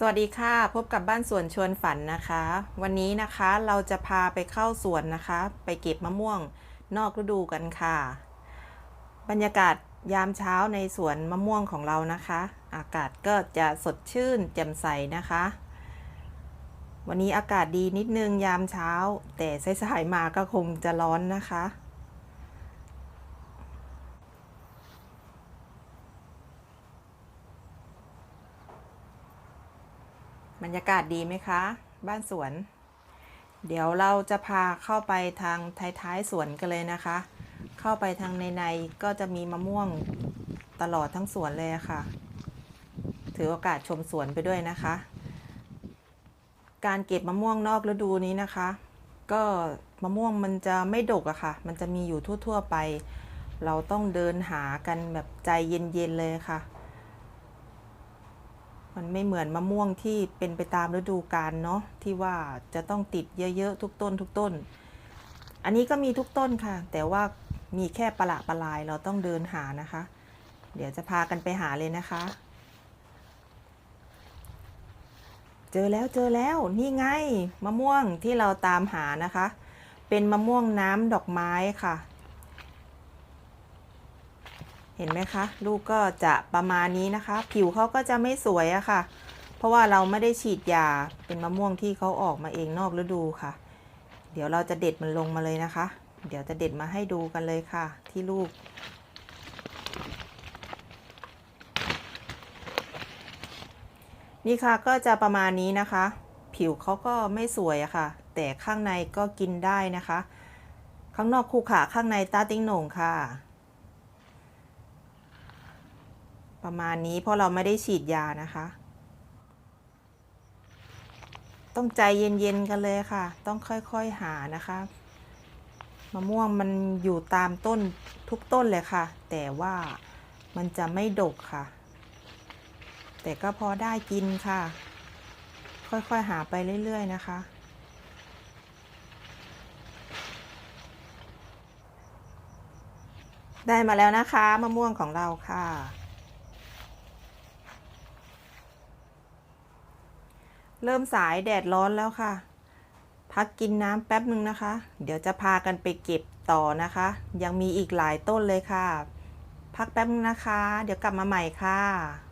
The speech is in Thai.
สวัสดีค่ะ พบกับบ้านสวนชวนฝันนะคะ วันนี้นะคะเราจะพาไปเข้าสวนนะคะ ไปเก็บมะม่วงนอกฤดูกันค่ะ บรรยากาศยามเช้าในสวนมะม่วงของเรานะคะ อากาศก็จะสดชื่นแจ่มใสนะคะ วันนี้อากาศดีนิดนึงยามเช้า แต่สายๆมาก็คงจะร้อนนะคะ บรรยากาศดีไหมคะ บ้านสวน เดี๋ยวเราจะพาเข้าไปทางท้ายๆสวนกันเลยนะคะ เข้าไปทางในๆก็จะมีมะม่วงตลอดทั้งสวนเลยะค่ะ ถือโอกาสชมสวนไปด้วยนะคะ การเก็บมะม่วงนอกฤดูนี้นะคะ ก็มะม่วงมันจะไม่ดกอะค่ะ มันจะมีอยู่ทั่ว ๆ ไป เราต้องเดินหากันแบบใจเย็น ๆ เลยค่ะ มันไม่เหมือนมะม่วงที่เป็นไปตามฤดูกาลเนาะที่ว่าจะต้องติดเยอะๆ ทุกต้นทุกต้น อันนี้ก็มีทุกต้นค่ะ แต่ว่ามีแค่ประหลาประลายเราต้องเดินหานะคะ เดี๋ยวจะพากันไปหาเลยนะคะ เจอแล้วเจอแล้วนี่ไงมะม่วงที่เราตามหานะคะ เป็นมะม่วงน้ำดอกไม้ค่ะ เห็นไหมคะ ลูกก็จะประมาณนี้นะคะ ผิวเขาก็จะไม่สวยอะค่ะ เพราะว่าเราไม่ได้ฉีดยาเป็นมะม่วงที่เขาออกมาเองนอกฤดูค่ะ เดี๋ยวเราจะเด็ดมันลงมาเลยนะคะ เดี๋ยวจะเด็ดมาให้ดูกันเลยค่ะ ที่ลูกนี่ค่ะก็จะประมาณนี้นะคะ ผิวเขาก็ไม่สวยอะค่ะ แต่ข้างในก็กินได้นะคะ ข้างนอกคู่ขาข้างในตาติ้งหน่งค่ะ ประมาณนี้เพราะเราไม่ได้ฉีดยานะคะ ต้องใจเย็นๆกันเลยค่ะ ต้องค่อยๆหานะคะมะม่วงมันอยู่ตามต้นทุกต้นเลยค่ะ แต่ว่ามันจะไม่ดกค่ะ แต่ก็พอได้กินค่ะ ค่อยๆหาไปเรื่อยๆนะคะ ได้มาแล้วนะคะมะม่วงของเราค่ะ เริ่มสายแดดร้อนแล้วค่ะ พักกินน้ำแป๊บหนึ่งนะคะ เดี๋ยวจะพากันไปเก็บต่อนะคะ ยังมีอีกหลายต้นเลยค่ะ พักแป๊บนึงนะคะ เดี๋ยวกลับมาใหม่ค่ะ